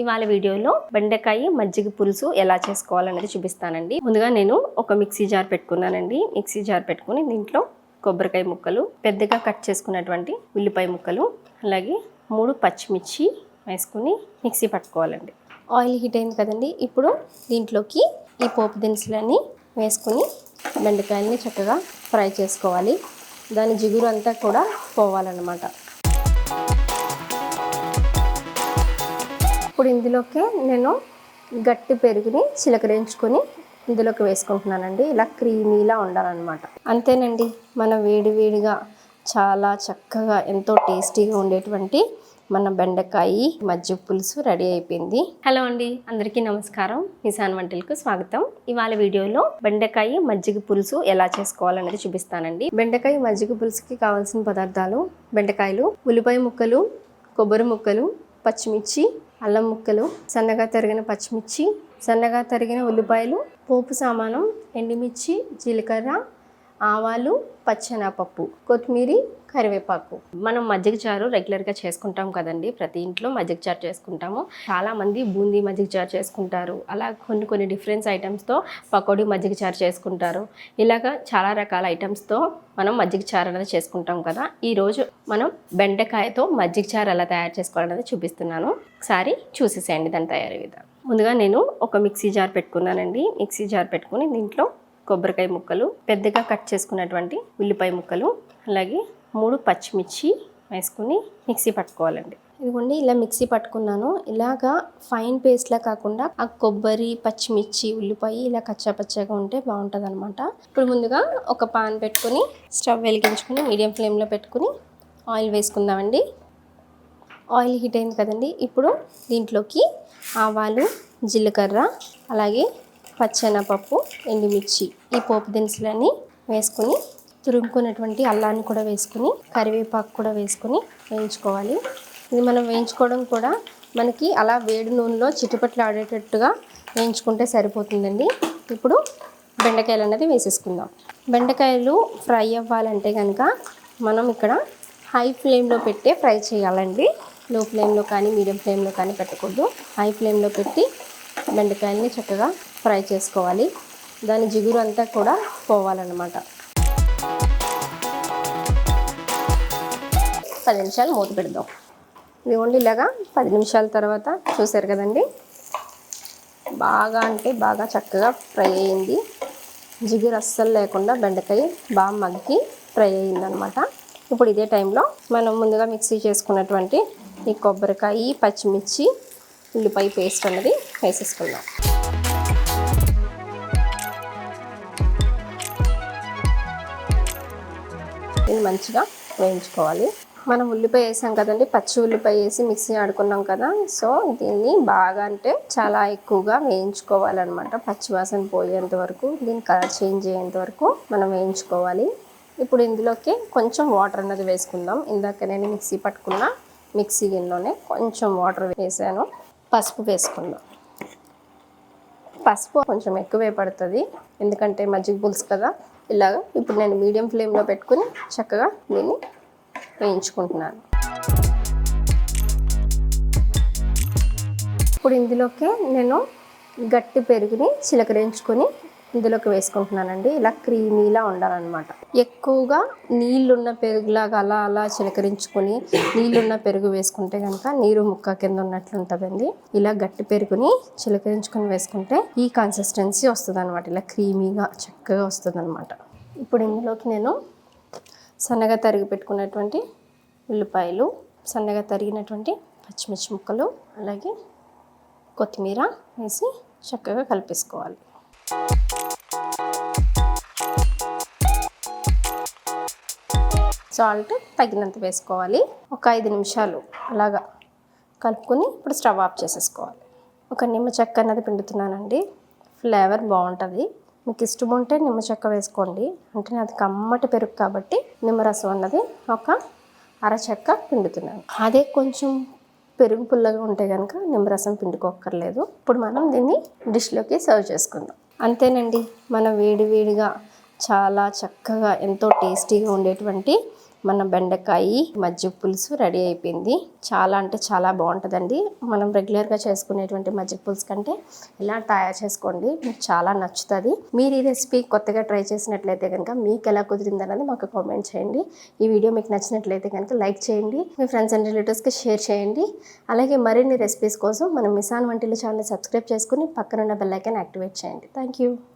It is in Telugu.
ఇవాళ వీడియోలో బెండకాయ మజ్జిగ పులుసు ఎలా చేసుకోవాలనేది చూపిస్తానండి. ముందుగా నేను ఒక మిక్సీ జార్ పెట్టుకున్నానండి. మిక్సీ జార్ పెట్టుకుని దీంట్లో కొబ్బరికాయ ముక్కలు పెద్దగా కట్ చేసుకున్నటువంటి ఉల్లిపాయ ముక్కలు అలాగే మూడు పచ్చిమిర్చి వేసుకుని మిక్సీ పట్టుకోవాలండి. ఆయిల్ హీట్ అయింది కదండి. ఇప్పుడు దీంట్లోకి ఈ పోపు దినుసులన్నీ వేసుకుని బెండకాయల్ని చక్కగా ఫ్రై చేసుకోవాలి. దాని జిగురు అంతా కూడా పోవాలన్నమాట. ఇప్పుడు ఇందులోకి నేను గట్టి పెరుగుని చిలకరించుకొని ఇందులోకి వేసుకుంటున్నానండి. ఇలా క్రీమీలా ఉండాలన్నమాట. అంతేనండి మన వేడి వేడిగా చాలా చక్కగా ఎంతో టేస్టీగా ఉండేటువంటి మన బెండకాయ మజ్జిగ పులుసు రెడీ అయిపోయింది. హలో అండి అందరికీ నమస్కారం. నిసాన్ వంటలకు స్వాగతం. ఇవాళ వీడియోలో బెండకాయ మజ్జిగ పులుసు ఎలా చేసుకోవాలనేది చూపిస్తానండి. బెండకాయ మజ్జిగ పులుసుకి కావాల్సిన పదార్థాలు బెండకాయలు ఉల్లిపాయ ముక్కలు కొబ్బరి ముక్కలు పచ్చిమిర్చి అల్లం ముక్కలు సన్నగా తరిగిన పచ్చిమిర్చి సన్నగా తరిగిన ఉల్లిపాయలు పోపు సామానం ఎండుమిర్చి జీలకర్ర ఆవాలు పచ్చెనపప్పు కొత్తిమీర కరివేపాకు. మనం మజ్జిగ చారు రెగ్యులర్గా చేసుకుంటాం కదండి. ప్రతి ఇంట్లో మజ్జిగ చారు చేసుకుంటాము. చాలా మంది బూందీ మజ్జిగ చారు చేసుకుంటారు. అలా కొన్ని కొన్ని డిఫరెన్స్ ఐటమ్స్తో పకోడీ మజ్జిగ చారు చేసుకుంటారు. ఇలాగా చాలా రకాల ఐటమ్స్తో మనం మజ్జిగ చారు అనేది చేసుకుంటాం కదా. ఈరోజు మనం బెండకాయతో మజ్జిగ చారు ఎలా తయారు చేసుకోవాలనేది చూపిస్తున్నాను. ఒకసారి చూసేసేయండి దాని తయారీ విధానం. ముందుగా నేను ఒక మిక్సీ జార్ పెట్టుకున్నానండి. మిక్సీ జార్ పెట్టుకుని దీంట్లో కొబ్బరికాయ ముక్కలు పెద్దగా కట్ చేసుకున్నటువంటి ఉల్లిపాయ ముక్కలు అలాగే మూడు పచ్చిమిర్చి వేసుకుని మిక్సీ పట్టుకోవాలండి. ఇదిగోండి ఇలా మిక్సీ పట్టుకున్నాను. ఇలాగా ఫైన్ పేస్ట్లా కాకుండా ఆ కొబ్బరి పచ్చిమిర్చి ఉల్లిపాయ ఇలా కచ్చా పచ్చగా ఉంటే బాగుంటుంది అనమాట ఇప్పుడు ముందుగా ఒక పాన్ పెట్టుకుని స్టవ్ వెలిగించుకుని మీడియం ఫ్లేమ్లో పెట్టుకుని ఆయిల్ వేసుకుందామండి. ఆయిల్ హీట్ అయింది కదండి. ఇప్పుడు దీంట్లోకి ఆవాలు జీలకర్ర అలాగే పచ్చెనపప్పు ఎండుమిర్చి ఈ పోపు దినుసులన్నీ వేసుకుని తురుముకున్నటువంటి అల్లాన్ని కూడా వేసుకుని కరివేపాకు కూడా వేసుకుని వేయించుకోవాలి. ఇది మనం వేయించుకోవడం కూడా మనకి అలా వేడి నూనెలో చిట్టుపట్లు ఆడేటట్టుగా వేయించుకుంటే సరిపోతుందండి. ఇప్పుడు బెండకాయలు అనేది వేసేసుకుందాం. బెండకాయలు ఫ్రై అవ్వాలంటే కనుక మనం ఇక్కడ హై ఫ్లేమ్లో పెట్టే ఫ్రై చేయాలండి. లో ఫ్లేమ్లో కానీ మీడియం ఫ్లేమ్లో కానీ పెట్టకూడదు. హై ఫ్లేమ్లో పెట్టి బెండకాయల్ని చక్కగా ఫ్రై చేసుకోవాలి. దాని జిగురు అంతా కూడా పోవాలన్నమాట. పది నిమిషాలు మూత పెడదాం. ఇదిగోండి ఇలాగా పది నిమిషాల తర్వాత చూసారు కదండి? బాగా అంటే బాగా చక్కగా ఫ్రై అయింది. జిగురు అస్సలు లేకుండా బెండకాయ బాగా మగ్గి ఫ్రై అయిందనమాట ఇప్పుడు ఇదే టైంలో మనం ముందుగా మిక్సీ చేసుకున్నటువంటి ఈ కొబ్బరికాయ పచ్చిమిర్చి ఉల్లిపాయ పేస్ట్ అనేది వేసేసుకుందాం. ఇది మంచిగా వేయించుకోవాలి. మనం ఉల్లిపాయ వేసాం కదండి పచ్చి ఉల్లిపాయ వేసి మిక్సీ ఆడుకున్నాం కదా సో దీన్ని బాగా అంటే చాలా ఎక్కువగా వేయించుకోవాలన్నమాట. పచ్చివాసన పోయేంత వరకు దీని కలర్ చేంజ్ అయ్యేంత వరకు మనం వేయించుకోవాలి. ఇప్పుడు ఇందులోకి కొంచెం వాటర్ అనేది వేసుకుందాం. ఇందాక నేను మిక్సీ పట్టుకున్న మిక్సీ గిన్నెలోనే కొంచెం వాటర్ వేసాను. పసుపు వేసుకుందాం. పసుపు కొంచెం ఎక్కువే పడుతుంది. ఎందుకంటే మజ్జిగ పులుసు కదా ఇలాగ ఇప్పుడు నేను మీడియం ఫ్లేమ్లో పెట్టుకుని చక్కగా దీన్ని వేయించుకుంటున్నాను. ఇప్పుడు ఇందులోకి నేను గట్టి పెరుగుని చిలకరించుకొని ఇందులోకి వేసుకుంటున్నానండి. ఇలా క్రీమీలా ఉండాలన్నమాట. ఎక్కువగా నీళ్ళున్న పెరుగులాగా అలా అలా చిలకరించుకొని నీళ్ళున్న పెరుగు వేసుకుంటే కనుక నీరు ముక్క కింద ఉన్నట్లు ఉంటుందండి. ఇలా గట్టి పెరుగుని చిలకరించుకొని వేసుకుంటే ఈ కన్సిస్టెన్సీ వస్తుంది అనమాట ఇలా క్రీమీగా చక్కగా వస్తుంది అనమాట ఇప్పుడు ఇందులోకి నేను సన్నగా తరిగి పెట్టుకున్నటువంటి ఉల్లిపాయలు సన్నగా తరిగినటువంటి పచ్చిమిర్చి ముక్కలు అలాగే కొత్తిమీర వేసి చక్కగా కలిపేసుకోవాలి. సాల్ట్ తగినంత వేసుకోవాలి. ఒక ఐదు నిమిషాలు అలాగా కలుపుకొని ఇప్పుడు స్టవ్ ఆఫ్ చేసేసుకోవాలి. ఒక నిమ్మ చెక్క అన్నది పిండుతున్నానండి. ఫ్లేవర్ బాగుంటుంది. మీకు ఇష్టం ఉంటే నిమ్మ చెక్క వేసుకోండి. అంటే అది కమ్మటి పెరుగు కాబట్టి నిమ్మరసం అన్నది ఒక అర చెక్క పిండుతున్నాను. అదే కొంచెం పెరుగు పుల్లగా ఉంటే కనుక నిమ్మరసం పిండుకోక్కర్లేదు. ఇప్పుడు మనం దీన్ని డిష్లోకి సర్వ్ చేసుకుందాం. అంతేనండి. మన వేడి వేడిగా చాలా చక్కగా ఎంతో టేస్టీగా ఉండేటువంటి మన బెండకాయ మజ్జిగ పులుసు రెడీ అయిపోయింది. చాలా అంటే చాలా బాగుంటుందండి. మనం రెగ్యులర్గా చేసుకునేటువంటి మజ్జిగ పులుసు కంటే ఇలా తయారు చేసుకోండి. మీకు చాలా నచ్చుతుంది. మీరు ఈ రెసిపీ కొత్తగా ట్రై చేసినట్లయితే కనుక మీకు ఎలా కుదిరింది అనేది మాకు కామెంట్ చేయండి. ఈ వీడియో మీకు నచ్చినట్లయితే కనుక లైక్ చేయండి. మీ ఫ్రెండ్స్ అండ్ రిలేటివ్స్కి షేర్ చేయండి. అలాగే మరిన్ని రెసిపీస్ కోసం మనం మిసాన్ వంటిలు ఛానల్ సబ్స్క్రైబ్ చేసుకుని పక్కనున్న బెల్ యాక్టివేట్ చేయండి. Thank you